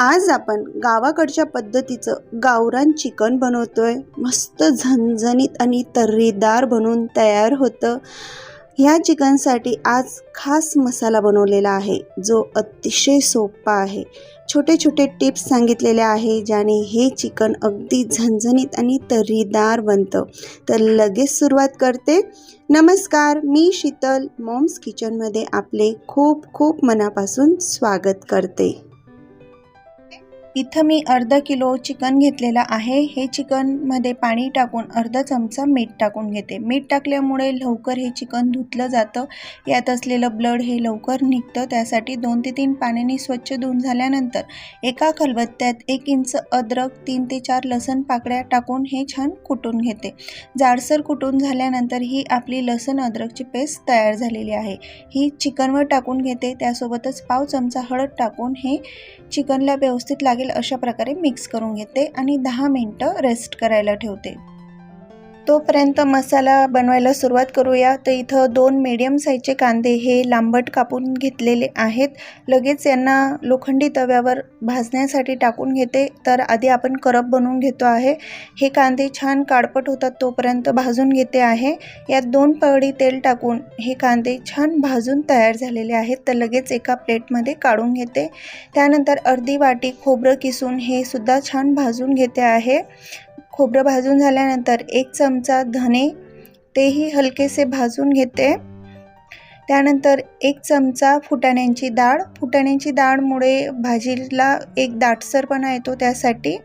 आज आपण गावाकडच्या पद्धतीचं गावरान चिकन बनवतोय. मस्त झणझणीत आणि तर्रीदार बनवून तयार होतं. ह्या चिकनसाठी आज खास मसाला बनवलेला आहे जो अतिशय सोपा आहे. छोटे छोटे टिप्स सांगितलेले आहे ज्याने हे चिकन अगदी झणझणीत आणि तर्रीदार बनतं. तर लगेच सुरुवात करते. नमस्कार मी शीतल. मॉम्स किचनमध्ये आपले खूप खूप मनापासून स्वागत करते. इथं मी अर्धा किलो चिकन घेतलेलं आहे. हे चिकनमध्ये पाणी टाकून अर्धा चमचा मीठ टाकून घेते. मीठ टाकल्यामुळे लवकर हे चिकन धुतलं जातं. यात असलेलं ब्लड हे लवकर निघतं. त्यासाठी दोन ते तीन पाण्याने स्वच्छ धुवून झाल्यानंतर एका खलबत्त्यात एक इंच अद्रक तीन ते चार लसण पाकळ्या टाकून हे छान कुटून घेते. जाडसर कुटून झाल्यानंतर ही आपली लसण अद्रकची पेस्ट तयार झालेली आहे. ही चिकनवर टाकून घेते. त्यासोबतच पाव चमचा हळद टाकून हे चिकनला व्यवस्थित लागेल अशा प्रकारे मिक्स करून घेते आणि दहा मिनटं रेस्ट करायला ठेवते. तोपर्यंत मसाला बनवायला सुरुवात करूया. तर इथं दोन मीडियम साईजचे कांदे हे लांबट कापून घेतलेले आहेत. लगेच यांना लोखंडी तव्यावर भाजण्यासाठी टाकून घेते. तर आधी आपण करप बनवून घेतो आहे. हे कांदे छान काळपट होतात तोपर्यंत भाजून घेते आहे. यात दोन पगडी तेल टाकून हे कांदे छान भाजून तयार झालेले आहेत. तर लगेच एका प्लेटमध्ये काढून घेते. त्यानंतर अर्धी वाटी खोबरं किसून हे सुद्धा छान भाजून घेते आहे. खोबरं भाजून झाल्यानंतर एक चमचा धने तेही हलकेसे भाजून घेते. त्यानंतर एक चमचा फुटाण्यांची डाळ. फुटाण्यांची डाळमुळे भाजीला एक दाटसरपणा येतो त्यासाठी.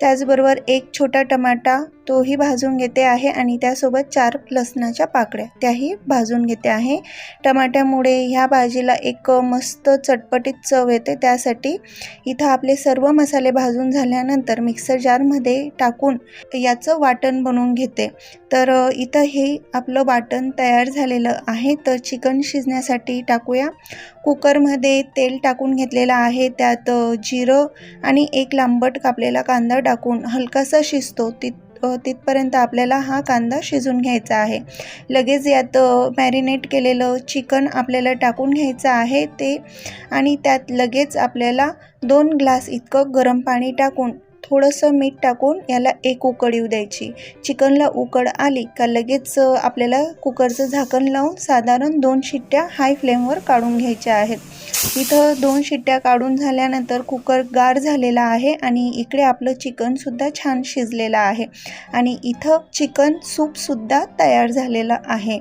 त्याचबरोबर एक छोटा टमाटा तोही भाजून घेते आहे आणि त्यासोबत चार लसणाच्या पाकळ्या त्याही भाजून घेते आहे. टमाट्यामुळे ह्या भाजीला एक मस्त चटपटीत चव येते त्यासाठी. इथं आपले सर्व मसाले भाजून झाल्यानंतर मिक्सर जारमध्ये टाकून याचं वाटण बनवून घेते. तर इथं हे आपलं वाटण तयार झालेलं आहे. तर चिकन शिजण्यासाठी टाकूया. कुकरमध्ये तेल टाकून घेतलेलं आहे. त्यात जिरं आणि एक लांबट कापलेला कांदा टाकून हलकासा शिजतो. तिथ तिथपर्यंत आपल्याला हा कांदा शिजून घ्यायचा आहे. लगेच यात मॅरिनेट केलेलं चिकन आपल्याला टाकून घ्यायचं आहे ते. आणि त्यात लगेच आपल्याला दोन ग्लास इतकं गरम पाणी टाकून थोडंसं मीठ टाकून याला एक उकड येऊ द्यायची. चिकनला उकड आली का लगेच आपल्याला कुकरचं झाकण लावून साधारण दोन शिट्ट्या हाय फ्लेमवर काढून घ्यायच्या आहेत. इथं दोन शिट्ट्या काढून झाल्यानंतर कुकर गार झालेला आहे आणि इकडे आपलं चिकनसुद्धा छान शिजलेलं आहे. आणि इथं चिकन सूपसुद्धा तयार झालेलं आहे.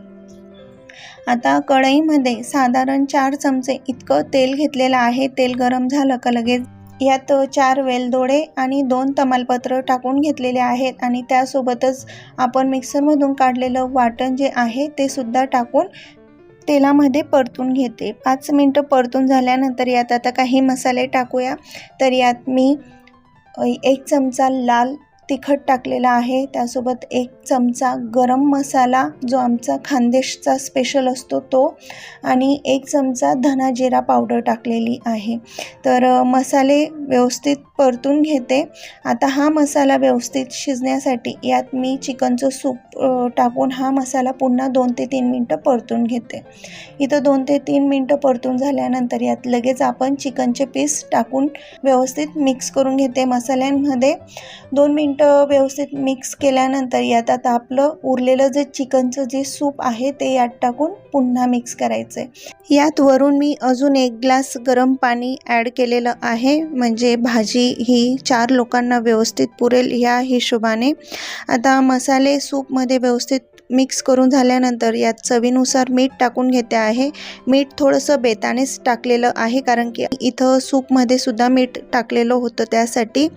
आता कढईमध्ये साधारण चार चमचे इतकं तेल घेतलेलं आहे. तेल गरम झालं का लगेच यात चार वेलदोडे आणि दोन तमालपत्र टाकून घेतलेले आहेत आणि त्यासोबतच आपण मिक्सरमधून काढलेलं वाटण जे आहे ते सुद्धा टाकून तेलामध्ये परतून घेते. पाच मिनटं परतून झाल्यानंतर यात आता काही मसाले टाकूया. तर यात मी एक चमचा लाल तिखट टाकलेला आहे. त्यासोबत एक चमचा गरम मसाला जो आमचा खानदेशचा स्पेशल असतो तो आणि एक चमचा धना जिरा पावडर टाकलेली आहे. तर मसाले व्यवस्थित परतून घेते. आता हा मसाला व्यवस्थित शिजण्यासाठी यात मी चिकनचं सूप टाकून हा मसाला पुन्हा दोन ते तीन मिनटं परतून घेते. इथं दोन ते तीन मिनटं परतून झाल्यानंतर यात लगेच आपण चिकनचे पीस टाकून व्यवस्थित मिक्स करून घेते मसाल्यांमध्ये. दोन मिनटं व्यवस्थित मिक्स केल्यानंतर यात आता आपलं उरलेलं जे चिकनचं जे सूप आहे ते यात टाकून पुन्हा मिक्स करायचं आहे यात वरून मी अजून एक ग्लास गरम पाणी ॲड केलेलं आहे. म्हणजे भाजी ही चार लोकांना व्यवस्थित पुरेल ह्या हिशोबाने. आता मसाले सूपमध्ये व्यवस्थित मिक्स करून झाल्यानंतर यात चवीनुसार मीठ टाकून घेते आहे. मीठ थोडंसं बेतानेच टाकलेलं आहे कारण की इथं सूपमध्ये सुद्धा मीठ टाकलेलं होतं त्यासाठी.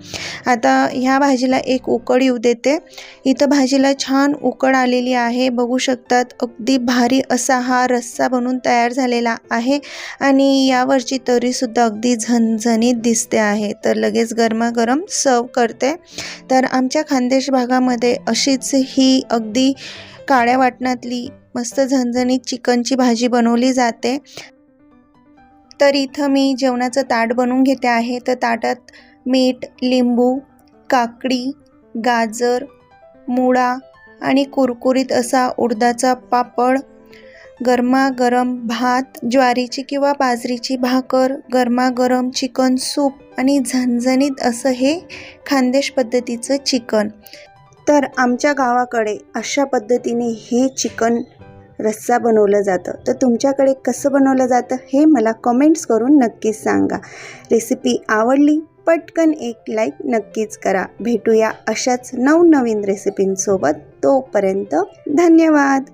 आता ह्या भाजीला एक उकड येऊ देते. इथं भाजीला छान उकड आलेली आहे. बघू शकतात अगदी भारी असा हा रस्सा बनून तयार झालेला आहे आणि यावरची तरीसुद्धा अगदी झणझणीत दिसते आहे. तर लगेच गरमागरम सर्व करते. तर आमच्या खानदेश भागामध्ये अशीच ही अगदी काळ्या वाटणातली मस्त झणझणीत चिकनची भाजी बनवली जाते. तर इथं मी जेवणाचं ताट बनवून घेते आहे. तर ताटात मीठ लिंबू काकडी गाजर मुळा आणि कुरकुरीत असा उडदाचा पापड गरमागरम भात ज्वारीची किंवा बाजरीची भाकर गरमागरम चिकन सूप आणि झणझणीत असं हे खानदेश पद्धतीचं चिकन. तर आमच्या गावाकडे अशा पद्धतीने हे चिकन रस्सा बनवलं जातं. तर तुमच्याकडे कसं बनवलं जातं हे मला कमेंट्स करून नक्कीच सांगा. रेसिपी आवडली पटकन एक लाईक नक्कीच करा. भेटूया अशाच नवनवीन रेसिपींसोबत तोपर्यंत धन्यवाद!